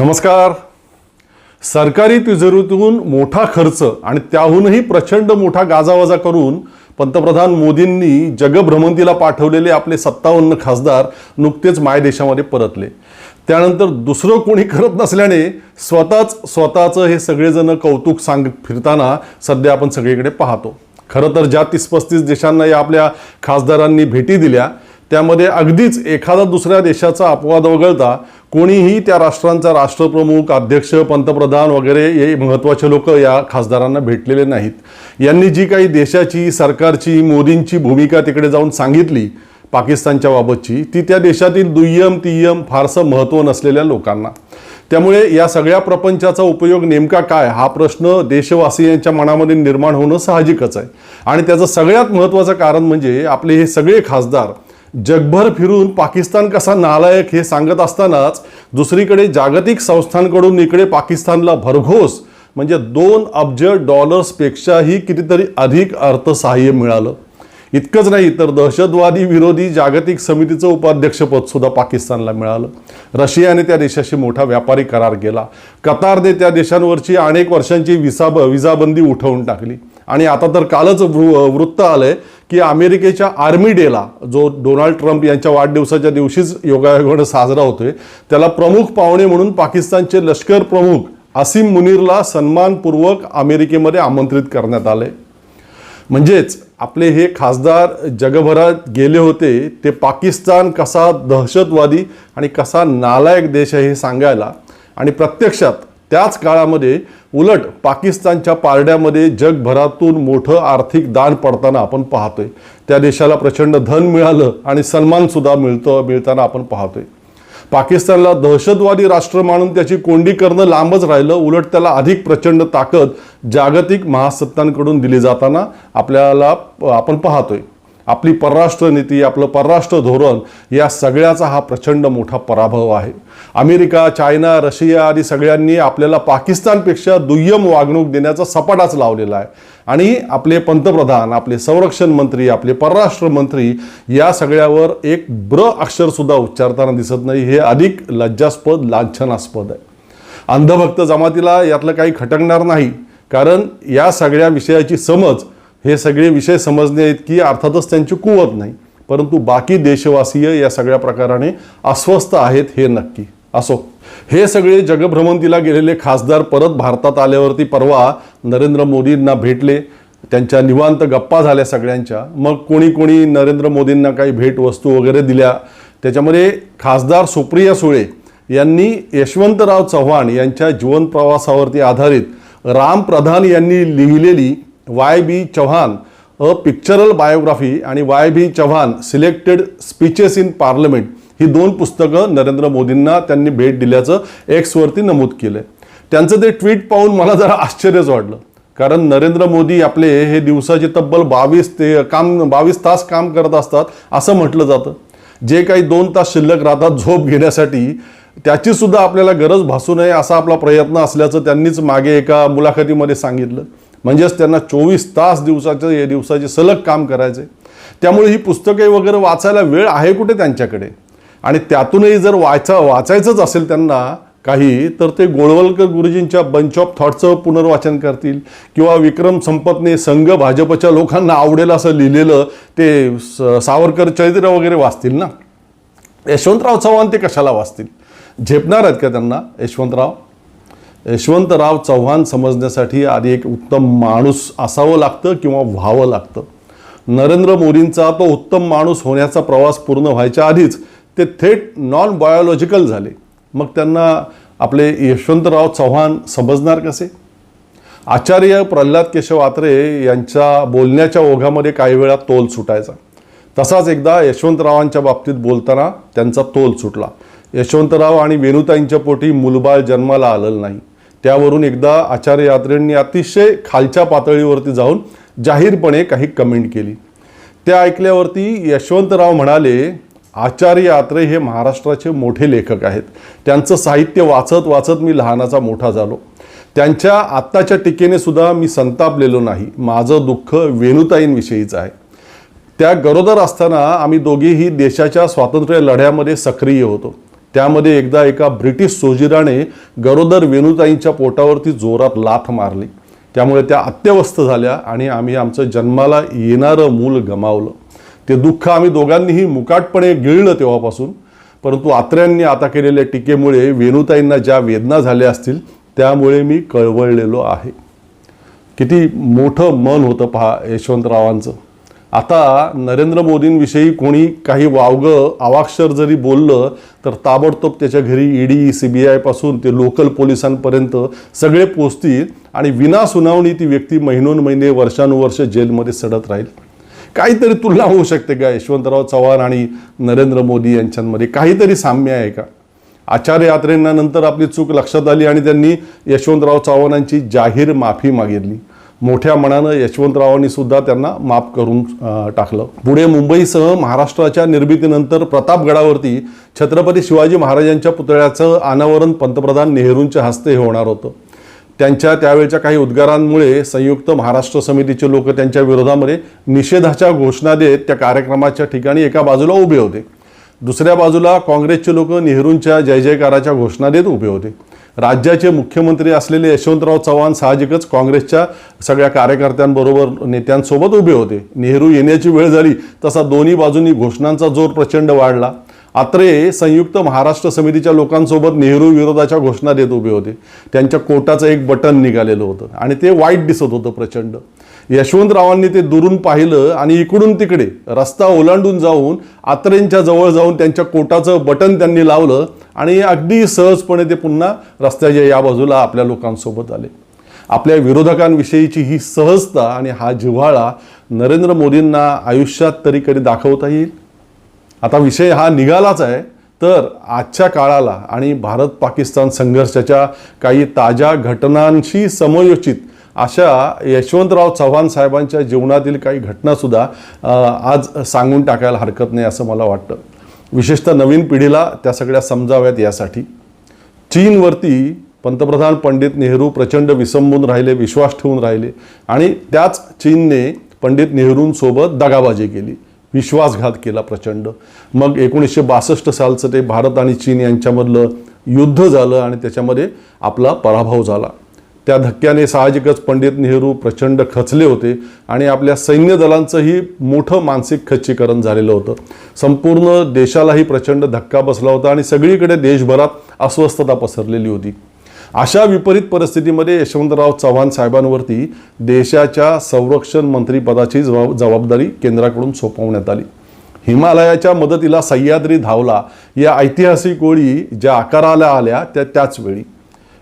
नमस्कार. सरकारी तिजोरीतून मोठा खर्च आणि त्याहूनही प्रचंड मोठा गाजावाजा करून पंतप्रधान मोदींनी जगभ्रमंतीला पाठवलेले आपले सत्तावन्न खासदार नुकतेच मायदेशामध्ये परतले. त्यानंतर दुसरं कोणी करत नसल्याने स्वतःच स्वतःचं हे सगळेजण कौतुक सांग फिरताना सध्या आपण सगळीकडे पाहतो. खरं तर ज्या तीस पस्तीस देशांना या आपल्या खासदारांनी भेटी दिल्या त्यामध्ये अगदीच एखादा दुसऱ्या देशाचा अपवाद वगळता कोणीही त्या राष्ट्रांचा राष्ट्रप्रमुख अध्यक्ष पंतप्रधान वगैरे हे महत्त्वाचे लोक या खासदारांना भेटलेले नाहीत. यांनी जी काही देशाची सरकारची मोदींची भूमिका तिकडे जाऊन सांगितली पाकिस्तानच्या बाबतची ती त्या देशातील दुय्यम तिय्यम फारसं महत्त्व नसलेल्या लोकांना. त्यामुळे या सगळ्या प्रपंचाचा उपयोग नेमका काय? हा प्रश्न देशवासियांच्या मनामध्ये निर्माण होणं साहजिकच आहे. आणि त्याचं सगळ्यात महत्त्वाचं कारण म्हणजे आपले हे सगळे खासदार जगभर फिरून पाकिस्तान कसा नालायक हे सांगत असतानाच दुसरीकडे जागतिक संस्थांकडून इकडे पाकिस्तानला भरघोस म्हणजे दोन अब्ज डॉलर्सपेक्षाही कितीतरी अधिक अर्थसहाय्य मिळालं. इतकंच नाही तर दहशतवादी विरोधी जागतिक समितीचं उपाध्यक्षपद सुद्धा पाकिस्तानला मिळालं. रशियाने त्या देशाशी मोठा व्यापारी करार केला. कतारने त्या देशांवरची अनेक वर्षांची विसा विजाबंदी उठवून टाकली. आणि आता तर कालच वृत्त आलंय की अमेरिकेच्या आर्मी डेला जो डोनाल्ड ट्रम्प यांच्या वाढदिवसाच्या दिवशीच योगायोगानं साजरा होतोय त्याला प्रमुख पाहुणे म्हणून पाकिस्तानचे लष्कर प्रमुख असीम मुनीरला सन्मानपूर्वक अमेरिकेमध्ये आमंत्रित करण्यात आले म्हणजेच आपले हे खासदार जगभरात गेले होते ते पाकिस्तान कसा दहशतवादी आणि कसा नालायक देश आहे हे सांगायला आणि प्रत्यक्षात त्याच काळामध्ये उलट पाकिस्तानच्या पारड्यामध्ये जगभरातून मोठं आर्थिक दान पडताना आपण पाहतोय. त्या देशाला प्रचंड धन मिळालं आणि सन्मानसुद्धा मिळतं मिळताना आपण पाहतोय. पाकिस्तानला दहशतवादी राष्ट्र मानून त्याची कोंडी करणं लांबच राहिलं. उलट त्याला अधिक प्रचंड ताकद जागतिक महासत्तांकडून दिली जाताना आपल्याला आपण पाहतोय. आपली परराष्ट्र नीती आपलं परराष्ट्र धोरण या सगळ्याचा हा प्रचंड मोठा पराभव आहे. अमेरिका चायना रशिया आदी सगळ्यांनी आपल्याला पाकिस्तानपेक्षा दुय्यम वागणूक देण्याचा सपाटाच लावलेला आहे. आणि आपले पंतप्रधान आपले संरक्षण मंत्री आपले परराष्ट्र मंत्री या सगळ्यावर एक ब्र अक्षरसुद्धा उच्चारताना दिसत नाही. हे अधिक लज्जास्पद लांछनास्पद आहे. अंधभक्त जमातीला यातलं काही खटकणार नाही. कारण या सगळ्या विषयाची समज हे सगळे विषय समजणे इतकी अर्थातच त्यांची कुवत नाही. परंतु बाकी देशवासीय या सगळ्या प्रकाराने अस्वस्थ आहेत हे नक्की. असो. हे सगळे जगभ्रमंतीला गेलेले खासदार परत भारतात आल्यावरती परवा नरेंद्र मोदींना भेटले. त्यांच्या निवांत गप्पा झाल्या सगळ्यांच्या. मग कोणी कोणी नरेंद्र मोदींना काही भेटवस्तू वगैरे दिल्या. त्याच्यामध्ये खासदार सुप्रिया सुळे यांनी यशवंतराव चव्हाण यांच्या जीवन प्रवासावरती आधारित राम प्रधान यांनी लिहिलेली Y B Chavan a pictorial biography आणि Y B Chavan selected speeches in parliament ही दोन पुस्तकं नरेंद्र मोदींना त्यांनी भेट दिल्याचं एक्सवरती नमूद केलं त्यांचं ते ट्विट पाहून मला जरा आश्चर्यच वाटलं. कारण नरेंद्र मोदी आपले हे दिवसाचे तब्बल बावीस ते काम बावीस तास काम करत असतात असं म्हटलं जातं. जे काही दोन तास शिल्लक राहतात झोप घेण्यासाठी त्याची सुद्धा आपल्याला गरज भासू नये असा आपला प्रयत्न असल्याचं त्यांनीच मागे एका मुलाखतीमध्ये सांगितलं. म्हणजेच त्यांना चोवीस तास दिवसाचं या दिवसाचे सलग काम करायचे. त्यामुळे ही पुस्तके वगैरे वाचायला वेळ आहे कुठे त्यांच्याकडे? आणि त्यातूनही जर वाचा वाचायचंच असेल त्यांना काही तर ते गोळवलकर गुरुजींच्या बंच ऑफ थॉटचं पुनर्वाचन करतील. किंवा विक्रम संपतने संघ भाजपच्या लोकांना आवडेल असं लिहिलेलं ते स- सावरकर चरित्र वगैरे वाचतील ना? यशवंतराव चव्हाण ते कशाला वाचतील? झेपणार आहेत का त्यांना? यशवंतराव? यशवंतराव चव्हाण समजण्यासाठी आधी एक उत्तम माणूस असावं लागतं किंवा व्हावं लागतं. नरेंद्र मोदींचा तो उत्तम माणूस होण्याचा प्रवास पूर्ण व्हायच्या आधीच ते थेट नॉन बायोलॉजिकल झाले. मग त्यांना आपले यशवंतराव चव्हाण समजणार कसे? आचार्य प्रल्हाद केशव आत्रे यांच्या बोलण्याच्या ओघामध्ये काही वेळा तोल सुटायचा. तसाच एकदा यशवंतरावांच्या बाबतीत बोलताना त्यांचा तोल सुटला. यशवंतराव आणि वेणुताईंच्या पोटी मुलबाळ जन्माला आलेलं नाही. त्यावरून एकदा आचार्य यात्रेंनी अतिशय खालच्या पातळीवरती जाऊन जाहीरपणे काही कमेंट केली. त्या ऐकल्यावरती यशवंतराव म्हणाले आचार्य यात्रे हे महाराष्ट्राचे मोठे लेखक आहेत. त्यांचं साहित्य वाचत वाचत मी लहानाचा मोठा झालो. त्यांच्या आत्ताच्या टीकेने सुद्धा मी संतापलेलो नाही. माझं दुःख वेणुताईंविषयीचं आहे. त्या गरोदर असताना आम्ही दोघेही देशाच्या स्वातंत्र्य लढ्यामध्ये सक्रिय होतो. त्यामध्ये एकदा एका ब्रिटिश सोजिराने गरोदर वेणुताईंच्या पोटावरती जोरात लाथ मारली. त्यामुळे त्या अत्यवस्थ झाल्या आणि आम्ही आमचं जन्माला येणारं मूल गमावलं. ते दुःख आम्ही दोघांनीही मुकाटपणे गिळलं तेव्हापासून. परंतु आत्र्यांनी आता केलेल्या टीकेमुळे वेणुताईंना ज्या वेदना झाल्या असतील त्यामुळे मी कळवळलेलो आहे. किती मोठं मन होतं पहा यशवंतरावांचं. आता नरेंद्र मोदींविषयी कोणी काही वावगं अवाक्षर जरी बोललं तर ताबडतोब त्याच्या घरी ईडी सी बी आयपासून ते लोकल पोलिसांपर्यंत सगळे पोचतील आणि विना सुनावणी ती व्यक्ती महिनोन महिने वर्षानुवर्ष जेलमध्ये सडत राहील. काहीतरी तुलना होऊ शकते का? यशवंतराव चव्हाण आणि नरेंद्र मोदी यांच्यामध्ये काहीतरी साम्य आहे का? आचार्य यात्रेंना नंतर आपली चूक लक्षात आली आणि त्यांनी यशवंतराव चव्हाणांची जाहीर माफी मागितली. मोठ्या मनानं यशवंतरावांनी सुद्धा त्यांना माफ करून टाकलं. पुढे मुंबईसह महाराष्ट्राच्या निर्मितीनंतर प्रतापगडावरती छत्रपती शिवाजी महाराजांच्या पुतळ्याचं अनावरण पंतप्रधान नेहरूंच्या हस्ते होणार होतं. त्यांच्या त्यावेळच्या काही उद्गारांमुळे संयुक्त महाराष्ट्र समितीचे लोक त्यांच्या विरोधामध्ये निषेधाच्या घोषणा देत त्या कार्यक्रमाच्या ठिकाणी एका बाजूला उभे होते. दुसऱ्या बाजूला काँग्रेसचे लोक नेहरूंच्या जय जयकाराच्या घोषणा देत उभे होते. राज्याचे मुख्यमंत्री असलेले यशवंतराव चव्हाण साहजिकच काँग्रेसच्या सगळ्या कार्यकर्त्यांबरोबर नेत्यांसोबत उभे होते. नेहरू येण्याची वेळ झाली तसा दोन्ही बाजूंनी घोषणांचा जोर प्रचंड वाढला. आत्रे संयुक्त महाराष्ट्र समितीच्या लोकांसोबत नेहरू विरोधाच्या घोषणा देत उभे होते. त्यांच्या कोटाचं एक बटन निघालेलं होतं आणि ते वाईट दिसत होतं प्रचंड. यशवंतरावांनी ते दुरून पाहिलं आणि इकडून तिकडे रस्ता ओलांडून जाऊन आत्रेंच्या जवळ जाऊन त्यांच्या कोटाचं बटन त्यांनी लावलं आणि अगदी सहजपणे ते पुन्हा रस्त्याच्या या बाजूला आपल्या लोकांसोबत आले. आपल्या विरोधकांविषयीची ही सहजता आणि हा जिव्हाळा नरेंद्र मोदींना आयुष्यात तरी कधी दाखवता येईल? आता विषय हा निघालाच आहे. तर आजच्या काळाला आणि भारत पाकिस्तान संघर्षाच्या काही ताज्या घटनांशी समयोचित अशा यशवंतराव चव्हाण साहेबांच्या जीवनातील काही घटनासुद्धा आज सांगून टाकायला हरकत नाही असं मला वाटतं. विशेषतः नवीन पिढीला त्या सगळ्या समजाव्यात यासाठी. चीनवरती पंतप्रधान पंडित नेहरू प्रचंड विसंबून राहिले विश्वास ठेवून राहिले आणि त्याच चीनने पंडित नेहरूंसोबत दगाबाजी केली विश्वासघात केला प्रचंड. मग एकोणीसशे बासष्ट सालचं ते भारत आणि चीन यांच्यामधलं युद्ध झालं आणि त्याच्यामध्ये आपला पराभव झाला. त्या धक्क्याने साहजिकच पंडित नेहरू प्रचंड खचले होते आणि आपल्या सैन्य दलांचंही मोठं मानसिक खच्चीकरण झालेलं होतं. संपूर्ण देशालाही प्रचंड धक्का बसला होता आणि सगळीकडे देशभरात अस्वस्थता पसरलेली होती. अशा विपरीत परिस्थितीमध्ये यशवंतराव चव्हाण साहेबांवरती देशाच्या संरक्षण मंत्रीपदाची जबाब जबाबदारी केंद्राकडून सोपवण्यात आली. हिमालयाच्या मदतीला सह्याद्री धावला. या ऐतिहासिक ओळी ज्या आकाराला आल्या त्या त्याच वेळी.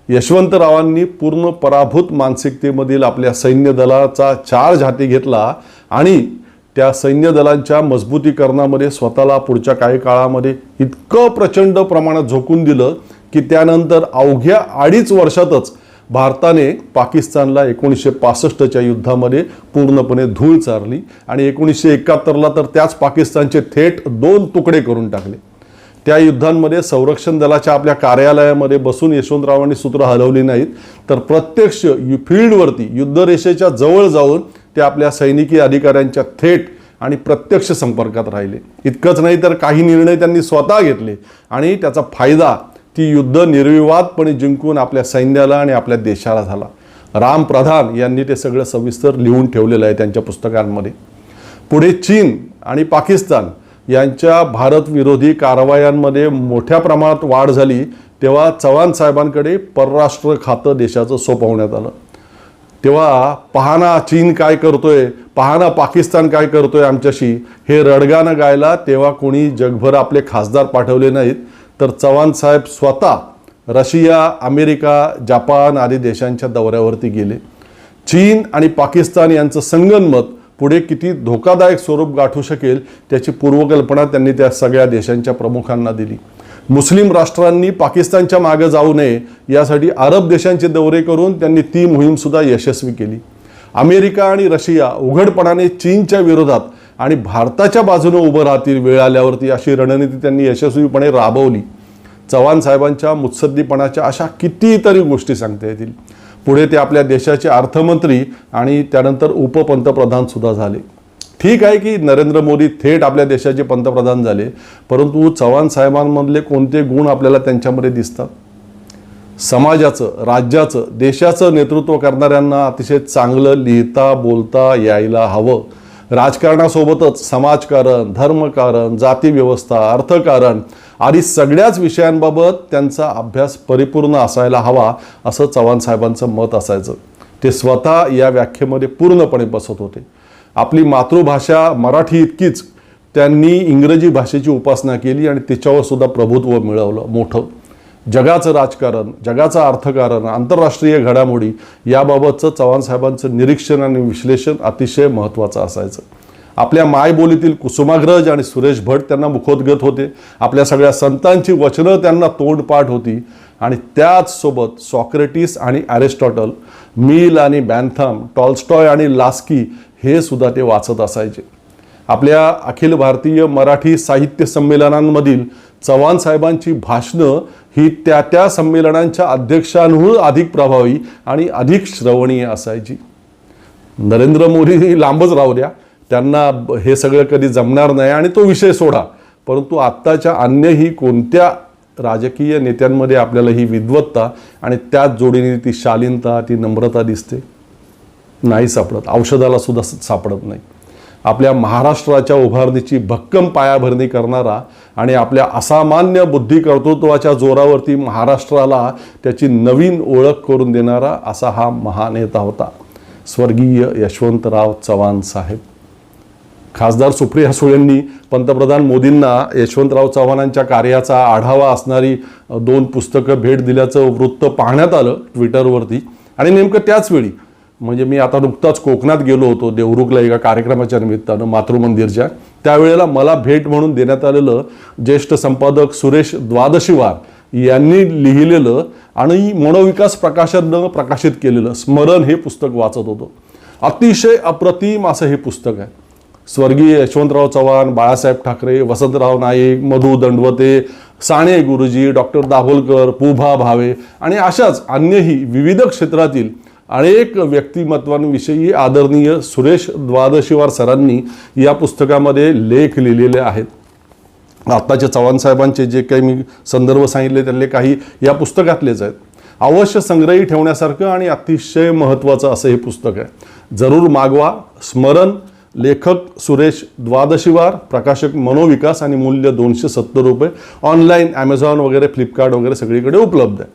यशवंतरावांनी पूर्ण पराभूत मानसिकतेमधील आपल्या सैन्य दलाचा चार्ज हाती घेतला आणि त्या सैन्य दलांच्या मजबूतीकरणामध्ये स्वतःला पुढच्या काही काळामध्ये इतकं प्रचंड प्रमाणात झोकून दिलं की त्यानंतर अवघ्या अडीच वर्षातच भारताने पाकिस्तानला एकोणीसशे पासष्टच्या युद्धामध्ये पूर्णपणे धूळ चारली आणि एकोणीसशे एकाहत्तरला तर त्याच पाकिस्तानचे थेट दोन तुकडे करून टाकले. त्या युद्धांमध्ये संरक्षण दलाच्या आपल्या कार्यालयामध्ये बसून यशवंतरावांनी सूत्र हलवली नाहीत. तर प्रत्यक्ष यु फील्डवरती युद्धरेषेच्या जवळ जाऊन ते आपल्या सैनिकी अधिकाऱ्यांच्या थेट आणि प्रत्यक्ष संपर्कात राहिले. इतकंच नाही तर काही निर्णय त्यांनी स्वतः घेतले आणि त्याचा फायदा ती युद्ध निर्विवादपणे जिंकून आपल्या सैन्याला आणि आपल्या देशाला झाला. राम प्रधान यांनी ते सगळं सविस्तर लिहून ठेवलेलं आहे त्यांच्या पुस्तकांमध्ये. पुढे चीन आणि पाकिस्तान यांच्या भारतविरोधी कारवायांमध्ये मोठ्या प्रमाणात वाढ झाली तेव्हा चव्हाण साहेबांकडे परराष्ट्र खातं देशाचं सोपवण्यात आलं. तेव्हा पाहना चीन काय करतोय पहाना पाकिस्तान काय करतोय आमच्याशी हे रडगाणं गायला तेव्हा कोणी जगभर आपले खासदार पाठवले नाहीत. तर चव्हाण साहेब स्वतः रशिया अमेरिका जपान आदी देशांच्या दौऱ्यावरती गेले. चीन आणि पाकिस्तान यांचं संगनमत पुढे किती धोकादायक स्वरूप गाठू शकेल त्याची पूर्वकल्पना त्यांनी त्या सगळ्या देशांच्या प्रमुखांना दिली. मुस्लिम राष्ट्रांनी पाकिस्तानच्या मागे जाऊ नये यासाठी अरब देशांचे दौरे करून त्यांनी ती मोहीमसुद्धा यशस्वी केली. अमेरिका आणि रशिया उघडपणाने चीनच्या विरोधात आणि भारताच्या बाजूने उभं राहतील वेळ आल्यावरती अशी रणनीती त्यांनी यशस्वीपणे राबवली. चव्हाण साहेबांच्या मुत्सद्दीपणाच्या अशा कितीतरी गोष्टी सांगता येतील. पुढे ते आपल्या देशाचे अर्थमंत्री आणि त्यानंतर उपपंतप्रधान सुद्धा झाले. ठीक आहे की नरेंद्र मोदी थेट आपल्या देशाचे पंतप्रधान झाले परंतु चव्हाण साहेबांमधले कोणते गुण आपल्याला त्यांच्यामध्ये दिसतात? समाजाचं राज्याचं देशाचं नेतृत्व करणाऱ्यांना अतिशय चांगलं लिहिता बोलता यायला हवं. राजकारणासोबतच समाजकारण धर्मकारण जातीव्यवस्था अर्थकारण आदी सगळ्याच विषयांबाबत त्यांचा अभ्यास परिपूर्ण असायला हवा असं चव्हाण साहेबांचं मत असायचं. ते स्वतः या व्याख्येमध्ये पूर्णपणे बसत होते. आपली मातृभाषा मराठी इतकीच त्यांनी इंग्रजी भाषेची उपासना केली आणि तिच्यावर सुद्धा प्रभुत्व मिळवलं मोठं. जगाचं राजकारण जगाचं अर्थकारण आंतरराष्ट्रीय घडामोडी याबाबतचं चव्हाण साहेबांचं निरीक्षण आणि विश्लेषण अतिशय महत्त्वाचं असायचं. आपल्या मायबोलीतील कुसुमाग्रज आणि सुरेश भट त्यांना मुखोद्गत होते. आपल्या सगळ्या संतांची वचनं त्यांना तोंडपाठ होती. आणि त्याच सोबत सॉक्रेटिस आणि ॲरिस्टॉटल मिल आणि बॅन्थम टॉल्स्टॉय आणि लास्की हे सुद्धा ते वाचत असायचे. आपल्या अखिल भारतीय मराठी साहित्य संमेलनांमधील चव्हाण साहेबांची भाषणं ही त्या त्या संमेलनांच्या अध्यक्षांहून अधिक प्रभावी आणि अधिक श्रवणीय असायची. नरेंद्र मोदी लांबच राहू द्या. त्यांना हे सगळं कधी जमणार नाही आणि तो विषय सोडा. परंतु आत्ताच्या अन्यही कोणत्या राजकीय नेत्यांमध्ये आपल्याला ही विद्वत्ता आणि त्याच जोडीने ती शालीनता ती नम्रता दिसते? नाही सापडत. औषधाला सुद्धा सापडत नाही. आपल्या महाराष्ट्राच्या उभारणीची भक्कम पायाभरणी करणारा आणि आपल्या असामान्य बुद्धी कर्तृत्वाच्या जोरावरती महाराष्ट्राला त्याची नवीन ओळख करून देणारा असा हा महानेता होता. स्वर्गीय यशवंतराव चव्हाण साहेब. खासदार सुप्रिया सुळेंनी पंतप्रधान मोदींना यशवंतराव चव्हाणांच्या कार्याचा आढावा असणारी दोन पुस्तकं भेट दिल्याचं वृत्त पाहण्यात आलं ट्विटरवरती. आणि नेमकं त्याच वेळी म्हणजे मी आता नुकताच कोकणात गेलो होतो देवरुखला एका कार्यक्रमाच्या निमित्तानं मातृमंदिरच्या. त्यावेळेला मला भेट म्हणून देण्यात आलेलं ज्येष्ठ संपादक सुरेश द्वादशीवार यांनी लिहिलेलं आणि मनोविकास प्रकाशननं प्रकाशित केलेलं स्मरण हे पुस्तक वाचत होतो. अतिशय अप्रतिम असं हे पुस्तक आहे. स्वर्गीय यशवंतराव चव्हाण बाळासाहेब ठाकरे वसंतराव नाईक मधु दंडवते साने गुरुजी डॉक्टर दाभोलकर पुभा भावे आणि अशाच अन्यही विविध क्षेत्रातील अनेक व्यक्तिमत्वांविषयी आदरणीय सुरेश द्वादशीवार सरांनी या पुस्तकामध्ये लेख लिहिलेले आहेत. आत्ताचे चव्हाण साहेबांचे जे काही मी संदर्भ सांगितले त्यातले काही या पुस्तकातलेच आहेत. अवश्य संग्रही ठेवण्यासारखं आणि अतिशय महत्त्वाचं असं हे पुस्तक आहे. जरूर मागवा स्मरण लेखक सुरेश द्वादशीवार प्रकाशक मनोविकास आणि मूल्य दोनशे सत्तर रुपये. ऑनलाईन ॲमेझॉन वगैरे फ्लिपकार्ट वगैरे सगळीकडे उपलब्ध आहे.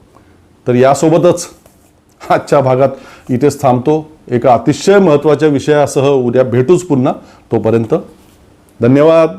तर यासोबतच आजच्या भागात इथेच थांबतो. एका अतिशय महत्त्वाच्या विषयासह उद्या भेटूच पुन्हा. तोपर्यंत धन्यवाद.